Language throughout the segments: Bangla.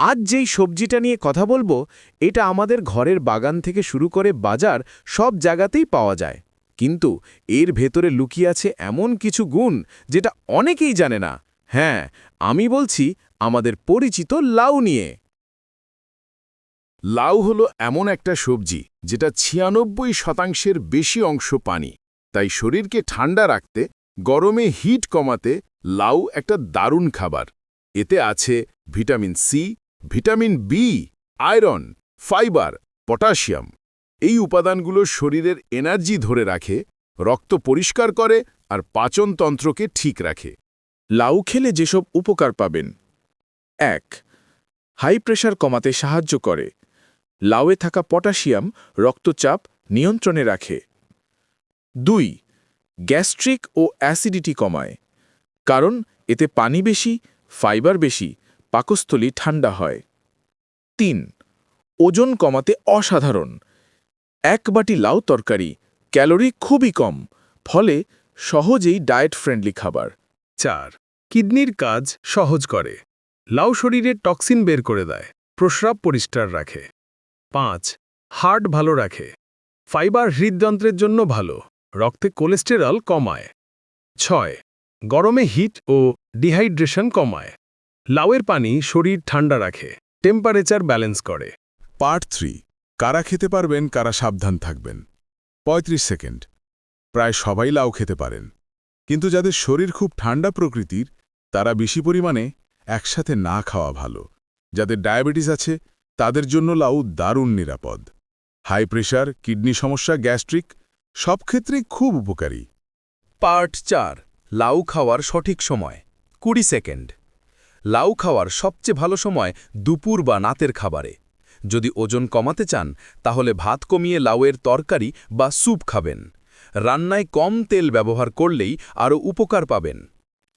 আজ যেই সবজিটা নিয়ে কথা বলব, এটা আমাদের ঘরের বাগান থেকে শুরু করে বাজার সব জায়গাতেই পাওয়া যায়। কিন্তু এর ভেতরে লুকিয়ে আছে এমন কিছু গুণ যেটা অনেকেই জানে না। হ্যাঁ আমি বলছি আমাদের পরিচিত লাউ নিয়ে। লাউ হলো এমন একটা সবজি যেটা ছিয়ানব্বই শতাংশের বেশি অংশ পানি। তাই শরীরকে ঠান্ডা রাখতে, গরমে হিট কমাতে লাউ একটা দারুণ খাবার। এতে আছে vitamin C vitamin B iron, fibre, potassium. এই উপাদানগুলো শরীরের এনার্জি ধরে রাখে, রক্ত পরিষ্কার করে আর পাচনতন্ত্রকে ঠিক রাখে। লাউ খেলে যেসব উপকার পাবেন। এক, হাই প্রেশার কমাতে সাহায্য করে। লাউয়ে থাকা পটাশিয়াম রক্তচাপ নিয়ন্ত্রণে রাখে। দুই, গ্যাস্ট্রিক ও অ্যাসিডিটি কমায়। কারণ এতে পানি বেশি, ফাইবার বেশি পাকস্থলী ঠান্ডা হয়। তিন, ওজন কমাতে অসাধারণ। এক বাটি লাউ তরকারি, ক্যালোরি খুবই কম, ফলে সহজেই ডায়েট ফ্রেন্ডলি খাবার। চার, কিডনির কাজ সহজ করে। লাউ শরীরে টক্সিন বের করে দেয়, প্রস্রাব পরিষ্কার রাখে। পাঁচ, হার্ট ভালো রাখে। ফাইবার হৃদযন্ত্রের জন্য ভালো, রক্তে কোলেস্টেরল কমায়। ছয়, গরমে হিট ও ডিহাইড্রেশন কমায়। লাউয়ের পানি শরীর ঠান্ডা রাখে টেম্পারেচার ব্যালেন্স করে। পার্ট থ্রি কারা খেতে পারবেন কারা সাবধান থাকবেন। ৩৫ সেকেন্ড প্রায় সবাই লাউ খেতে পারেন। কিন্তু যাদের শরীর খুব ঠান্ডা প্রকৃতির তারা বেশি পরিমাণে একসাথে না খাওয়া ভালো। যাদের ডায়াবেটিস আছে তাদের জন্য লাউ দারুণ নিরাপদ। হাই প্রেশার কিডনি সমস্যা গ্যাস্ট্রিক সব ক্ষেত্রেই খুব উপকারী। পার্ট চার লাউ খাওয়ার সঠিক সময় কুড়ি সেকেন্ড। লাউ খাওয়ার সবচেয়ে ভালো সময় দুপুর বা নাতের খাবারে। যদি ওজন কমাতে চান, তাহলে ভাত কমিয়ে লাউয়ের তরকারি বা স্যুপ খাবেন। রান্নায় কম তেল ব্যবহার করলেই আরও উপকার পাবেন।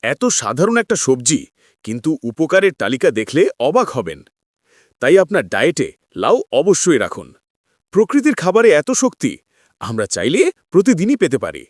এত সাধারণ একটা সবজি, কিন্তু উপকারের তালিকা দেখলে অবাক হবেন। তাই আপনার ডায়েটে লাউ অবশ্যই রাখুন। প্রকৃতির খাবারে এত শক্তি, আমরা চাইলে প্রতিদিনই পেতে পারি।